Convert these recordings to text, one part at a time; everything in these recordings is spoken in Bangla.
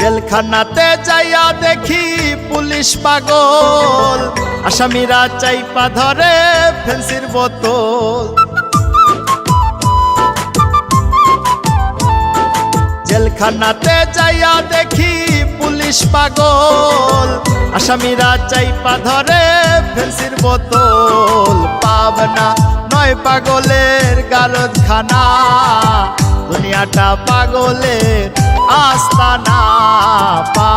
জেলখানাতে যাইয়া দেখি পুলিশ পাগল। আসামিরা চাইপা ধরে ফেন্সির বোতল। জেলখানাতে যাইয়া দেখি পুলিশ পাগল। আসামিরা চাইপা ধরে ফেন্সির বোতল। পাবনা নয় পাগলের গারদ খানা দুনিয়াটা পাগলের আস্তানা।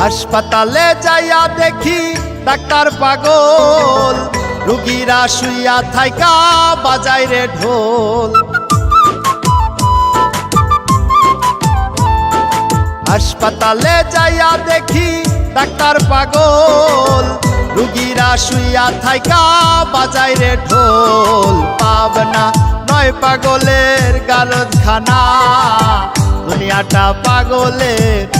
হাসপাতালে যাইয়া দেখি ডাক্তার পাগল। রুগীরা শুইয়া থাইকা বাজায় রে ঢোল। হাসপাতালে যাইয়া দেখি ডাক্তার পাগল। রুগীরা শুইয়া থাইকা বাজায় রে ঢোল। পাবনা নয় পাগলের গারদ খানা দুনিয়াটা পাগলের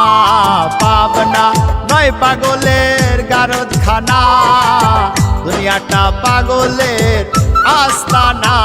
নয় পাগলের গারদখানা। দুনিয়াটা পাগলের আস্তানা।